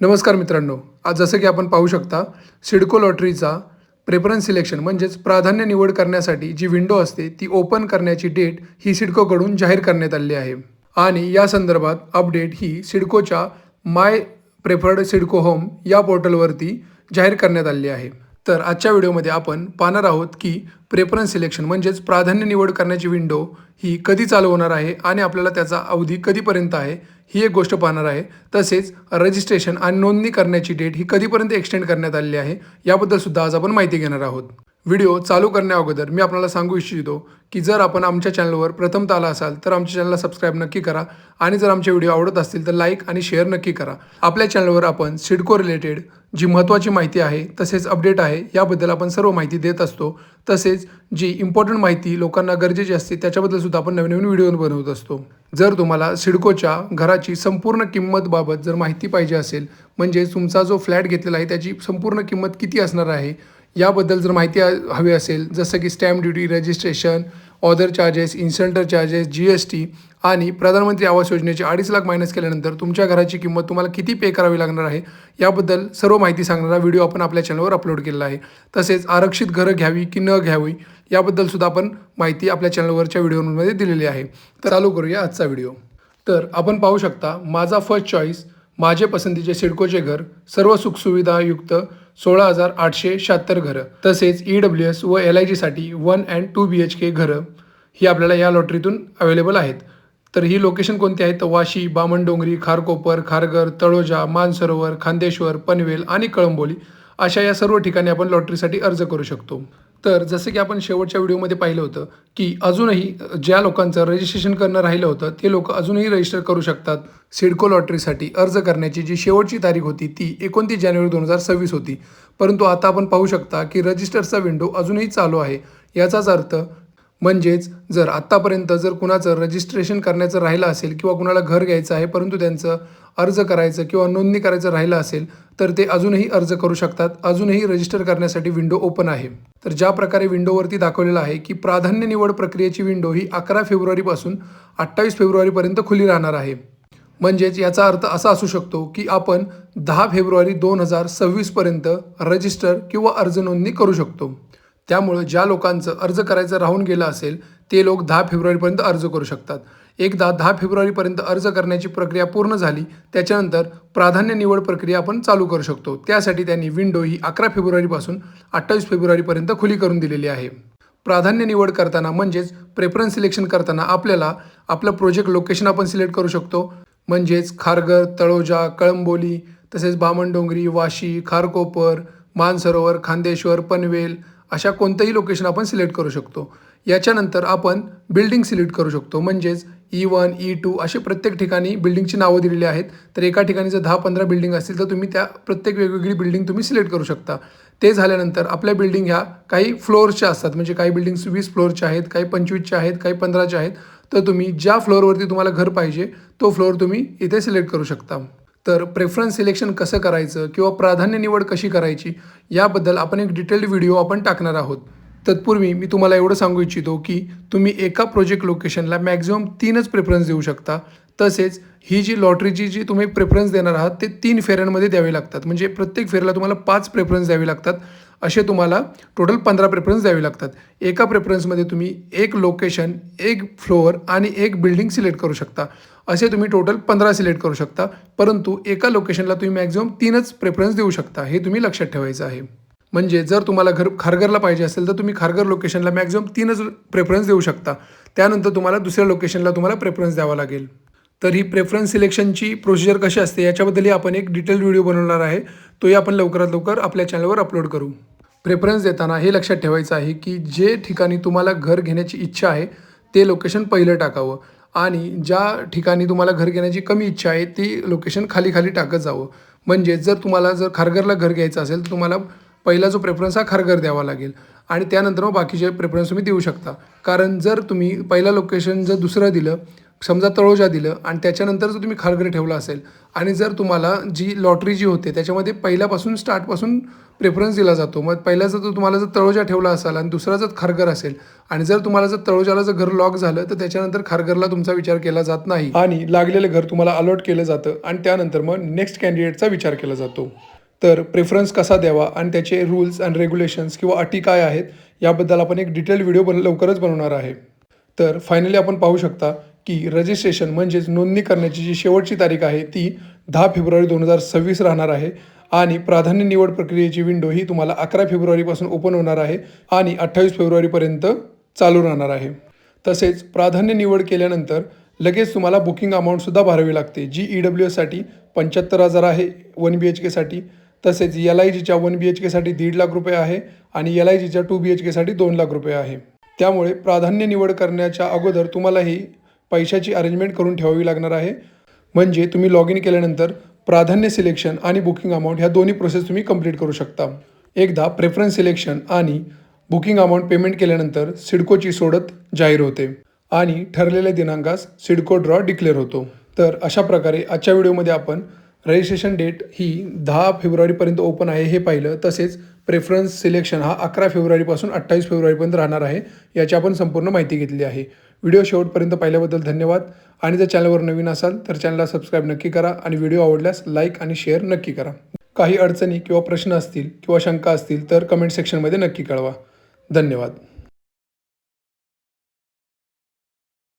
नमस्कार मित्रांनो आज जसं की आपण पाहू शकता सिडको लॉटरीचा प्रेफरन्स सिलेक्शन म्हणजेच प्राधान्य निवड करण्यासाठी जी विंडो असते ती ओपन करण्याची डेट ही सिडकोकडून जाहीर करण्यात आली आहे. आणि या संदर्भात अपडेट ही सिडकोच्या माय प्रेफर्ड सिडको होम या पोर्टलवरती जाहीर करण्यात आली आहे. तर आजच्या व्हिडिओमध्ये आपण पाहणार आहोत की प्रेफरन्स सिलेक्शन म्हणजेच प्राधान्य निवड करण्याची विंडो ही कधी चालू होणार आहे आणि आपल्याला त्याचा अवधी कधीपर्यंत आहे ही एक गोष्ट पाहणार आहे. तसेच रजिस्ट्रेशन आणि नोंदणी करण्याची डेट ही कधीपर्यंत एक्सटेंड करण्यात आलेली आहे याबद्दल सुद्धा आज आपण माहिती घेणार आहोत. व्हिडिओ चालू करण्याअगोदर मी आपल्याला सांगू इच्छितो की जर आपण आमच्या चॅनलवर प्रथमतः आला असाल तर आमच्या चॅनलला सबस्क्राईब नक्की करा आणि जर आमचे व्हिडिओ आवडत असतील तर लाईक आणि शेअर नक्की करा. आपल्या चॅनलवर आपण सिडको रिलेटेड जी महत्त्वाची माहिती आहे तसेच अपडेट आहे याबद्दल आपण सर्व माहिती देत असतो. तसेच जी इम्पॉर्टंट माहिती लोकांना गरजेची असते त्याच्याबद्दल सुद्धा आपण नवीन नवीन व्हिडिओ बनवत असतो. जर तुम्हाला सिडकोच्या घराची संपूर्ण किंमतबाबत जर माहिती पाहिजे असेल म्हणजे तुमचा जो फ्लॅट घेतलेला आहे त्याची संपूर्ण किंमत किती असणार आहे याबद्दल जर माहिती हवी असेल जसं की stamp duty registration other charges इन्सल्टर charges G S T आणि प्रधानमंत्री आवास योजनेचे अडीच लाख मायनस केल्यानंतर तुमच्या घराची किंमत तुम्हाला किती पे करावी लागणार आहे याबद्दल सर्व माहिती सांगणारा व्हिडिओ आपण आपल्या चॅनलवर अपलोड केलेला आहे. तसेच आरक्षित घरं घ्यावी की न घ्यावी याबद्दल सुद्धा आपण माहिती आपल्या चॅनलवरच्या व्हिडिओमध्ये दिलेली आहे. तर चालू करूया आजचा व्हिडिओ तर आपण पाहू शकता माझा फर्स्ट चॉईस माझे पसंतीचे सिडकोचे घर सर्व सुखसुविधायुक्त सोळा हजार आठशे शहात्तर घरं. तसेच ई डब्ल्यू एस व L I जीसाठी one and two B H K घरं ही आपल्याला या लॉटरीतून अवेलेबल आहेत. तर ही लोकेशन कोणती आहेत तर वाशी बामणडोंगरी खारकोपर खारघर तळोजा मानसरोवर खांदेश्वर पनवेल आणि कळंबोली अशा या सर्व ठिकाणी आपण लॉटरीसाठी अर्ज करू शकतो. तर जसं की आपण शेवटच्या व्हिडिओमध्ये पाहिलं होतं की अजूनही ज्या लोकांचं रजिस्ट्रेशन करणं राहिलं होतं ते लोक अजूनही रजिस्टर करू शकतात सिडको लॉटरीसाठी अर्ज करण्याची जी शेवटची तारीख होती ती एकोणतीस जानेवारी दोन हजार सव्वीस होती. परंतु आता आपण पाहू शकता की रजिस्टरचा विंडो अजूनही चालू आहे. याचाच अर्थ म्हणजेच जर आत्तापर्यंत जर कुणाचं रजिस्ट्रेशन करण्याचं राहिलं असेल किंवा कुणाला घर घ्यायचं आहे परंतु त्यांचं अर्ज करायचं किंवा नोंदणी करायचं राहिलं असेल तर ते अजूनही अर्ज करू शकतात. अजूनही रजिस्टर करण्यासाठी विंडो ओपन आहे. तर ज्या प्रकारे विंडोवरती दाखवलेलं आहे की प्राधान्य निवड प्रक्रियेची विंडो ही अकरा फेब्रुवारीपासून अठ्ठावीस फेब्रुवारीपर्यंत खुली राहणार आहे. म्हणजेच याचा अर्थ असा असू शकतो की आपण दहा फेब्रुवारी दोन हजार सव्वीसपर्यंत रजिस्टर किंवा अर्ज नोंदणी करू शकतो. त्यामुळं ज्या लोकांचं अर्ज करायचं राहून गेलं असेल ते लोक दहा फेब्रुवारीपर्यंत अर्ज करू शकतात. एकदा दहा फेब्रुवारीपर्यंत अर्ज करण्याची प्रक्रिया पूर्ण झाली त्याच्यानंतर प्राधान्य निवड प्रक्रिया आपण चालू करू शकतो. त्यासाठी त्यांनी विंडो ही अकरा फेब्रुवारीपासून अठ्ठावीस फेब्रुवारीपर्यंत खुली करून दिलेली आहे. प्राधान्य निवड करताना म्हणजेच प्रेफरन्स सिलेक्शन करताना आपल्याला आपलं प्रोजेक्ट लोकेशन आपण सिलेक्ट करू शकतो. म्हणजेच खारघर तळोजा कळंबोली तसेच बामणडोंगरी वाशी खारकोपर मानसरोवर खांदेश्वर पनवेल अशा कोणतंही लोकेशन आपण सिलेक्ट करू शकतो. याच्यानंतर आपण बिल्डिंग सिलेक्ट करू शकतो. म्हणजेच ई वन ई टू असे प्रत्येक ठिकाणी बिल्डिंगची नावं दिलेली आहेत. तर एका ठिकाणी जर दहा पंधरा बिल्डिंग असतील तर तुम्ही त्या प्रत्येक वेगवेगळी बिल्डिंग तुम्ही सिलेक्ट करू शकता. ते झाल्यानंतर आपल्या बिल्डिंग ह्या काही फ्लोअरच्या असतात. म्हणजे काही बिल्डिंग्स वीस फ्लोअरच्या आहेत काही पंचवीसच्या आहेत काही पंधराच्या आहेत. तर तुम्ही ज्या फ्लोअरवरती तुम्हाला घर पाहिजे तो फ्लोअर तुम्ही इथे सिलेक्ट करू शकता. तर प्रेफरन्स सिलेक्शन कसं करायचं किंवा प्राधान्य निवड कशी करायची याबद्दल आपण एक डिटेल्ड व्हिडिओ आपण टाकणार आहोत. तत्पूर्वी मी तुम्हाला एवढं सांगू इच्छितो की तुम्ही एका प्रोजेक्ट लोकेशनला मॅक्झिमम तीनच प्रेफरन्स देऊ शकता. तसेच ही जी लॉटरीची जी तुम्ही प्रेफरन्स देणार आहात ते तीन फेऱ्यांमध्ये द्यावे लागतात. म्हणजे प्रत्येक फेऱ्याला तुम्हाला पाच प्रेफरन्स द्यावे लागतात. असे तुम्हाला टोटल पंधरा प्रेफरन्स द्यावे लागतात. एका प्रेफरन्समध्ये तुम्ही एक लोकेशन एक फ्लोअर आणि एक बिल्डिंग सिलेक्ट करू शकता. असे तुम्ही टोटल पंधरा सिलेक्ट करू शकता. परंतु एका लोकेशनला तुम्ही मॅक्झिमम तीनच प्रेफरन्स देऊ शकता. हे तुम्ही लक्षात ठेवायचं आहे. म्हणजे जर तुम्हाला घर खारघरला पाहिजे असेल तर तुम्ही खारघर लोकेशनला मॅक्झिमम तीनच प्रेफरन्स देऊ शकता. त्यानंतर तुम्हाला दुसऱ्या लोकेशनला तुम्हाला प्रेफरन्स द्यावा लागेल. तर ही प्रेफरन्स सिलेक्शनची प्रोसिजर कशी असते याच्याबद्दलही आपण एक डिटेल व्हिडिओ बनवणार आहे. तोही आपण लवकरात लवकर आपल्या चॅनलवर अपलोड करू. प्रेफरन्स देताना हे लक्षात ठेवायचं आहे की जे ठिकाणी तुम्हाला घर घेण्याची इच्छा आहे ते लोकेशन पहिलं टाकावं. आणि ज्या ठिकाणी तुम्हाला घर घेण्याची कमी इच्छा आहे ती लोकेशन खाली खाली टाकत जावं. म्हणजे जर तुम्हाला जर खारघरला घर घ्यायचं असेल तर तुम्हाला पहिला जो प्रेफरन्स हा खारघर द्यावा लागेल. आणि त्यानंतर मग बाकीचे प्रेफरन्स तुम्ही देऊ शकता. कारण जर तुम्ही पहिलं लोकेशन जर दुसरं दिलं समजा तळोजा दिलं आणि त्याच्यानंतर जर तुम्ही खारघर ठेवला असेल आणि जर तुम्हाला जी लॉटरी जी होते त्याच्यामध्ये पहिल्यापासून स्टार्टपासून प्रेफरन्स दिला जातो. मग पहिला जर तुम्हाला जर तळोजा ठेवला असाल आणि दुसरा जर खारघर असेल आणि जर तुम्हाला जर तळोजाला जर घर लॉक झालं तर त्याच्यानंतर खारघरला तुमचा विचार केला जात नाही. आणि लागलेलं घर तुम्हाला अलॉट केलं जातं आणि त्यानंतर मग नेक्स्ट कॅन्डिडेटचा विचार केला जातो. तर प्रेफरन्स कसा द्यावा आणि त्याचे रूल्स अँड रेग्युलेशन्स किंवा अटी काय आहेत याबद्दल आपण एक डिटेल व्हिडिओ बन लवकरच बनवणार आहे. तर फायनली आपण पाहू शकता की रजिस्ट्रेशन म्हणजेच नोंदणी करण्याची जी शेवटची तारीख आहे ती दहा फेब्रुवारी दोन हजार सव्वीस राहणार आहे. आणि प्राधान्य निवड प्रक्रियेची विंडो ही तुम्हाला अकरा फेब्रुवारीपासून ओपन होणार आहे आणि अठ्ठावीस फेब्रुवारीपर्यंत चालू राहणार आहे. तसेच प्राधान्य निवड केल्यानंतर लगेच तुम्हाला बुकिंग अमाऊंटसुद्धा भरावी लागते जी ई डब्ल्यू एससाठी पंच्याहत्तर हजार आहे वन बी एच केसाठी तसेच एल आय जीच्या वन बी एच केसाठी दीड लाख रुपये आहे आणि एल आय जीच्या टू बी एच केसाठी दोन लाख रुपये आहे. त्यामुळे प्राधान्य निवड करण्याच्या अगोदर तुम्हाला ही पैशाची अरेंजमेंट करून ठेवावी लागणार आहे. म्हणजे तुम्ही लॉग इन केल्यानंतर प्राधान्य सिलेक्शन आणि बुकिंग अमाऊंट ह्या दोन्ही प्रोसेस तुम्ही कंप्लीट करू शकता. एकदा प्रेफरन्स सिलेक्शन आणि बुकिंग अमाऊंट पेमेंट केल्यानंतर सिडकोची सोडत जाहीर होते आणि ठरलेल्या दिनांकास सिडको ड्रॉ डिक्लेअर होतो. तर अशा प्रकारे आजच्या व्हिडिओमध्ये आपण रजिस्ट्रेशन डेट ही दहा फेब्रुवारीपर्यंत ओपन आहे हे पाहिलं. तसेच प्रेफरन्स सिलेक्शन हा अकरा फेब्रुवारीपासून अठ्ठावीस फेब्रुवारीपर्यंत राहणार आहे याची आपण संपूर्ण माहिती घेतली आहे. व्हिडिओ शेवटपर्यंत पाहिल्याबद्दल धन्यवाद. आणि जर चॅनलवर नवीन असाल तर चॅनलला सबस्क्राईब नक्की करा आणि व्हिडिओ आवडल्यास लाईक आणि शेअर नक्की करा. काही अडचणी किंवा प्रश्न असतील किंवा शंका असतील तर कमेंट सेक्शनमध्ये नक्की कळवा. धन्यवाद.